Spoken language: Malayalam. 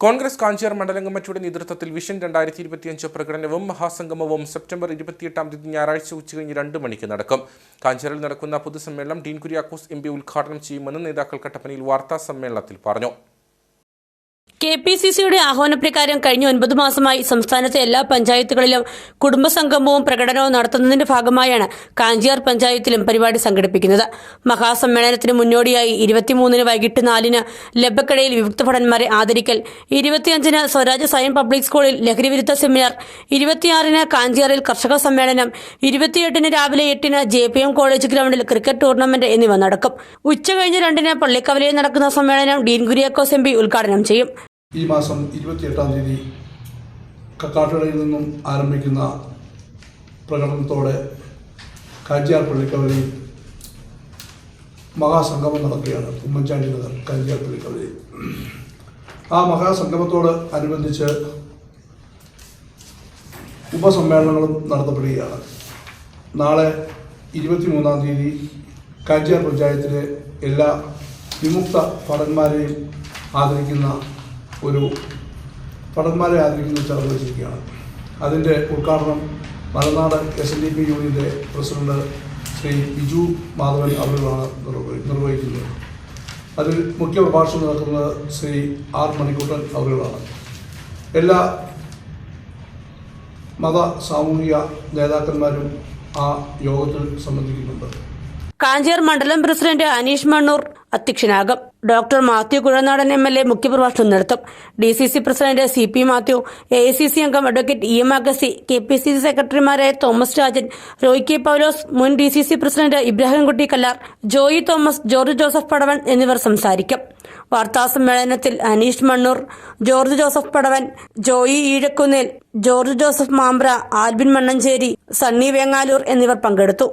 കോൺഗ്രസ് കാഞ്ചിയാർ മണ്ഡലം കമ്മിറ്റിയുടെ നേതൃത്വത്തിൽ വിഷൻ രണ്ടായിരത്തി ഇരുപത്തിയഞ്ച് പ്രകടനവും മഹാസംഗമവും സെപ്റ്റംബർ ഇരുപത്തിയെട്ടാം തീയതി ഞായറാഴ്ച ഉച്ചകഴിഞ്ഞ് രണ്ട് മണിക്ക് നടക്കും. കാഞ്ചിയാറിൽ നടക്കുന്ന പൊതുസമ്മേളനം ഡീൻ കുര്യാക്കോസ് എം പി ഉദ്ഘാടനം ചെയ്യുമെന്ന് നേതാക്കൾ കട്ടപ്പനയിൽ വാർത്താ സമ്മേളനത്തിൽ പറഞ്ഞു. കെ പി സി സിയുടെ ആഹ്വാനപ്രകാരം കഴിഞ്ഞ ഒൻപത് മാസമായി സംസ്ഥാനത്തെ എല്ലാ പഞ്ചായത്തുകളിലും കുടുംബസംഗമവും പ്രകടനവും നടത്തുന്നതിന്റെ ഭാഗമായാണ് കാഞ്ചിയാർ പഞ്ചായത്തിലും പരിപാടി സംഘടിപ്പിക്കുന്നത്. മഹാസമ്മേളനത്തിന് മുന്നോടിയായി ഇരുപത്തിമൂന്നിന് വൈകിട്ട് നാലിന് ലബക്കടയിൽ വിമുക്ത ഭടന്മാരെ ആദരിക്കൽ ഇരുപത്തിയഞ്ചിന് സ്വരാജ് സയൻ പബ്ലിക് സ്കൂളിൽ ലഹരിവിരുദ്ധ സെമിനാർ ഇരുപത്തിയാറിന് കാഞ്ചിയാറിൽ കർഷക സമ്മേളനം ഇരുപത്തിയെട്ടിന് രാവിലെ എട്ടിന് ജെ പി എം കോളേജ് ഗ്രൗണ്ടിൽ ക്രിക്കറ്റ് ടൂർണമെന്റ് എന്നിവ നടക്കും. ഉച്ച ഉച്ചകഴിഞ്ഞ് രണ്ടിന് പള്ളിക്കവലയിൽ നടക്കുന്ന സമ്മേളനം ഡീൻ കുര്യാക്കോസ് എം പി ഉദ്ഘാടനം ചെയ്യും. ഈ മാസം ഇരുപത്തിയെട്ടാം തീയതി കക്കാട്ടുകടയിൽ നിന്നും ആരംഭിക്കുന്ന പ്രകടനത്തോടെ കാഞ്ചിയാർ പള്ളിക്കവലയിൽ മഹാസംഗമം നടക്കുകയാണ്. ഉമ്മൻചാണ്ടി നഗർ കാഞ്ചിയാർ പള്ളിക്കവലയിൽ. ആ മഹാസംഗമത്തോട് അനുബന്ധിച്ച് ഉപസമ്മേളനങ്ങളും നടത്തപ്പെടുകയാണ്. നാളെ ഇരുപത്തിമൂന്നാം തീയതി കാഞ്ചിയാർ പഞ്ചായത്തിലെ എല്ലാ വിമുക്ത ഭടന്മാരെയും ആദരിക്കുന്ന ഒരു ഭടന്മാരെ ആദരിക്കുന്ന ചടങ്ങ് വെച്ചിരിക്കുകയാണ്. അതിന്റെ ഉദ്ഘാടനം Malanad S N D P യൂണിയന്റെ പ്രസിഡന്റ് ശ്രീ ബിജു മാധവൻ അവരുകളാണ് നിർവഹിക്കുന്നത്. അതിൽ മുഖ്യ പ്രഭാഷണം നടക്കുന്നത് ശ്രീ ആർ മണിക്കൂട്ടൻ അവരുകളാണ് എല്ലാ മത സാമൂഹിക നേതാക്കന്മാരും ആ യോഗത്തിൽ സംബന്ധിക്കുന്നുണ്ട്. കാഞ്ചിയാർ മണ്ഡലം president Aneesh Mannur അധ്യക്ഷനാകും. Doctor Mathew Kuzhanadan M L A മുഖ്യപ്രഭാഷണം നടത്തും. D C C president C P Mathew A I C C അംഗം advocate E M Agasi K P C C സെക്രട്ടറിമാരായ തോമസ് രാജൻ റോയ് കെ പൗലോസ് മുൻ D C C president Ibrahimkutty Kallar Joy Thomas George Joseph Padavan എന്നിവർ സംസാരിക്കും. വാർത്താസമ്മേളനത്തിൽ Aneesh Mannur George Joseph Padavan Joy Ezhakunnel George Joseph Mampra Albin Mannancheri Sunny വേങ്ങാലൂർ എന്നിവർ പങ്കെടുത്തു.